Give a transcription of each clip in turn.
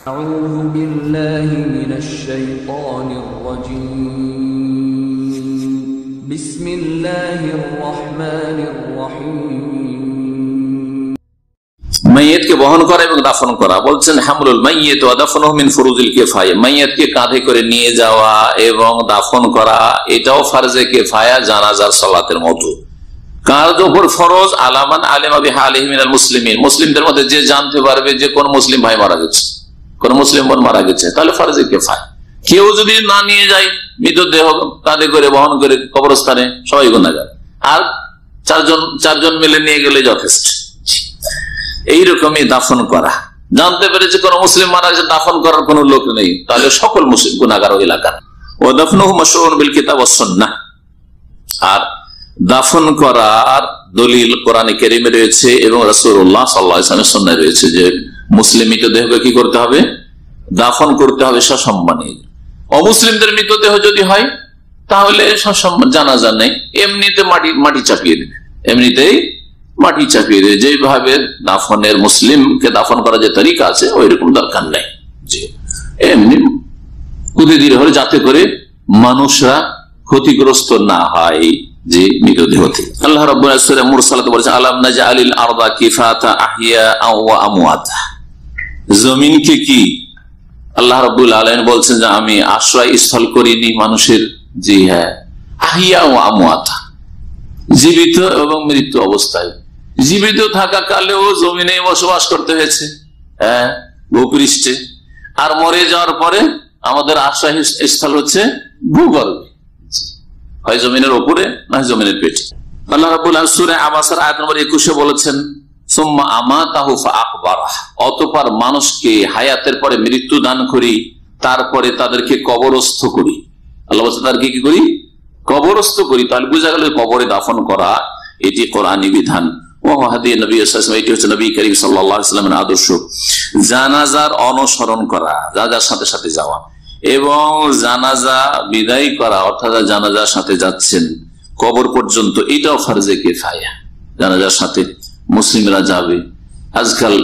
أعوذ بالله من الشيطان الرجيم بسم الله الرحمن الرحيم মাইয়েতকে বহন করা এবং দাফন করা বলছেন হামলুল মাইয়েত দাফন মিন ফরুজুল কেফায় মাইয়েতকে কাঁধে করে নিয়ে যাওয়া এবং দাফন করা এটাও ফারজে কেফায়া জানাজার সালাতের মতো কার ওপর ফরজ আলামান আলিম আবি হালিমিনাল মুসলিমিন মুসলিমদের মধ্যে যে জানতে পারবে যে কোন মুসলিম ভাই মারা গেছে কোন মুসলিম বোন মারা গেছে, তাহলে ফারজে কেফায় কেউ যদি না নিয়ে যায়, মৃতদেহ কাঁধে করে, বহন করে কবরস্থানে, সবাই গুণাগার আর চারজন চারজন মিলে নিয়ে গেলে যথেষ্ট। এইরকমই দাফন করা। জানতে পেরেছে কোন মুসলিম মারা গেছে, দাফন করার কোন লোক নেই। তাহলে সকল মুসলিম গুণাগার এলাকার। ও দাফন বিল কিতাব না আর দাফন করার দলিল কোরআনে কেরিমে রয়েছে এবং রসুল্লাহ সাল্লাহামের সন্ন্যায় রয়েছে যে মুসলিম মৃতদেহকে কি করতে হবে? দাফন করতে হবে সসম্মানে। অমুসলিমদের মৃতদেহ যদি হয়, তাহলে সসম্মান, জানাজা নেই। এমনিতে মাটি মাটি চাপিয়ে দেবে। এমনিতেই মাটি চাপিয়ে দেবে। যেভাবে দাফনের মুসলিমকে দাফন করার যে তরিকা আছে ওই রকম দরকার নেই। এমনি কুদি দিলে হলে যাতে করে মানুষরা ক্ষতিগ্রস্ত না হয়, যে মৃতদেহ আল্লাহ রব্বুল মুরসালাতে বলেছেন, আলাম নাজা আলিল আরদা কিফাতা আহিয়া ওয়া আমওয়াতা? জমিনকে কি? আল্লাহ রব্বুল আলম বলছেন যে, আমি আশ্রয় স্থল করিনি মানুষের, জি হ্যাঁ। আহিয়া ও আমুয়াতা জীবিত এবং মৃত্যু অবস্থায়। জীবিত থাকা কালেও জমিনে বসবাস করতে হয়েছে হ্যাঁ ভূপৃষ্ঠে। আর মরে যাওয়ার পরে আমাদের আশ্রয় স্থল হচ্ছে ভূগর্ভে। হয় জমিনের ওপরে, না জমিনের পেটে। আল্লাহ রাবুল সুরে আবাসার আয়াত নম্বর একুশে বলেছেন সোম্মা অতপর মানুষকে হায়াতের পরে মৃত্যু দান করি, তারপরে তাদেরকে কবরস্থ করি। আল্লাহ তাদেরকে কি করি? কবরস্থ করি। তাহলে বোঝা গেল কবরে দাফন করা এটি কোরআনী বিধান। আদর্শ। জানাজার অনুসরণ করা সাথে সাথে যাওয়া। এবং বিদায় করা, অর্থাৎ জানাজার সাথে যাচ্ছেন। কবর পর্যন্ত এটাও ফার্জে কে জানাজার সাথে মুসলিমরা যাবে। আজকাল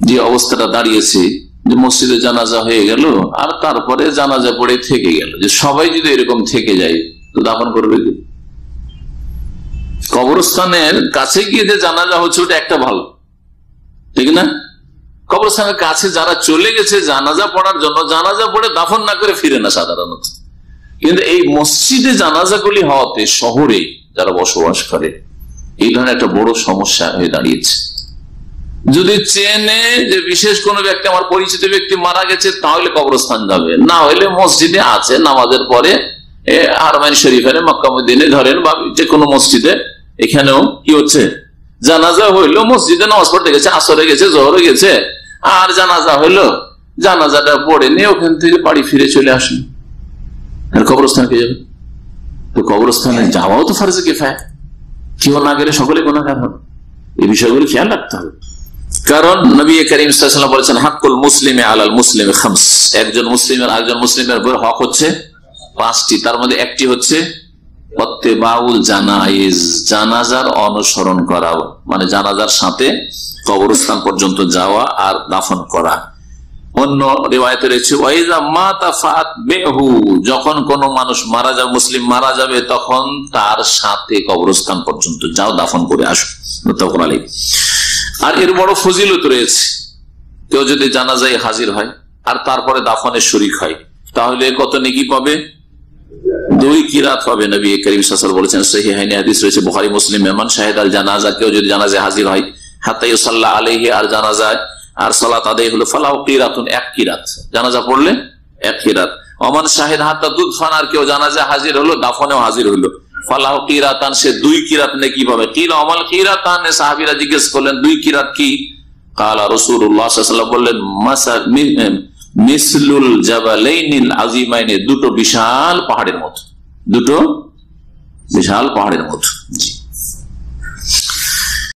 যে অবস্থাটা দাঁড়িয়েছে, যে মসজিদে জানাজা হয়ে গেল, আর তারপরে জানাজা পড়ে থেকে গেল। যে সবাই যদি এরকম থেকে যায়, তো দাফন করবে কি? কবরস্থানের কাছে গিয়ে যে জানাজা হচ্ছে, ওটা একটা ভালো। ঠিক না? কবরস্থানের কাছে যারা চলে গেছে, জানাজা পড়ার জন্য, জানাজা পড়ে দাফন না করে ফিরে না সাধারণত। কিন্তু এই মসজিদে জানাজাগুলি হওয়াতে শহরে যারা বসবাস করে এই ধরনের একটা বড় সমস্যা হয়ে দাঁড়িয়েছে। যদি চেনে যে বিশেষ কোন ব্যক্তি, আমার পরিচিত ব্যক্তি মারা গেছে, তাহলে কবরস্থান যাবে। না হলে মসজিদে আছে, নামাজের পরে আরমানি শরীফের মক্কামুদ্দিনে ধরেন বা যে কোনো মসজিদে, এখানেও কি হচ্ছে? জানাজা হইল, মসজিদে নামাজ পড়তে গেছে, আসরে গেছে, জহরে গেছে, আর জানাজা হইল, জানাজাটা পড়ে নিয়ে ওখান থেকে বাড়ি ফিরে চলে আসেন আর কবরস্থান কে যাবে? তো কবরস্থানে যাওয়াও তো ফার্জে কে ফায় কেউ না গেলে সকলে গুণাগার হবে। এই বিষয়গুলো খেয়াল রাখতে হবে। কারণ নবী করিম বলেছেন, হাক্কুল মুসলিমে আলাল মুসলিম খামস। একজন মুসলিমের আরেকজন মুসলিমের উপর হক হচ্ছে পাঁচটি। তার মধ্যে একটি হচ্ছে বাউল জানাজার অনুসরণ করা মানে জানাজার সাথে কবরস্থান পর্যন্ত যাওয়া আর দাফন করা। অন্য রেওয়ায়তে রয়েছে যখন কোন মানুষ মারা যাবে মুসলিম মারা যাবে, তখন তার সাথে কবরস্থান পর্যন্ত যাও, দাফন করে আসো। আর এর বড় ফজিলত রয়েছে, কেউ যদি জানা যায় হাজির হয়, আর তারপরে দাফনের শরিক হয়, তাহলে কত নেকি পাবে? দুই কিরাত পাবে? নবী করিম সাসাল বলেছেন সহি হাইনি হাদিস রয়েছে, বুখারি, মুসলিম, মেহমান, শাহেদ আল জানাজা, কেউ যদি জানাজায় হাজির হয় হাতাই সাল্লাহ আলহি আর জানাজায় আর সালাত আদায় হলো ফালাও কিরাতুন, এক কিরাত। জানাজা পড়লে এক কিরাত। অমান শাহেদ হাত্তা দুধ ফান, আর কেউ জানাজা হাজির হলো, দাফনেও হাজির হলো। ফালাহ কিরাতান, সে দুই কিরাত নে কি পাবে অমাল কিরাতান সাহাবিরা জিজ্ঞেস করলেন, দুই কিরাত কি? কালা রসুল্লাহ বললেন মিসলুল জাবালাইনিল আজিমাইনে দুটো বিশাল পাহাড়ের মতো। দুটো বিশাল পাহাড়ের মতো। জি।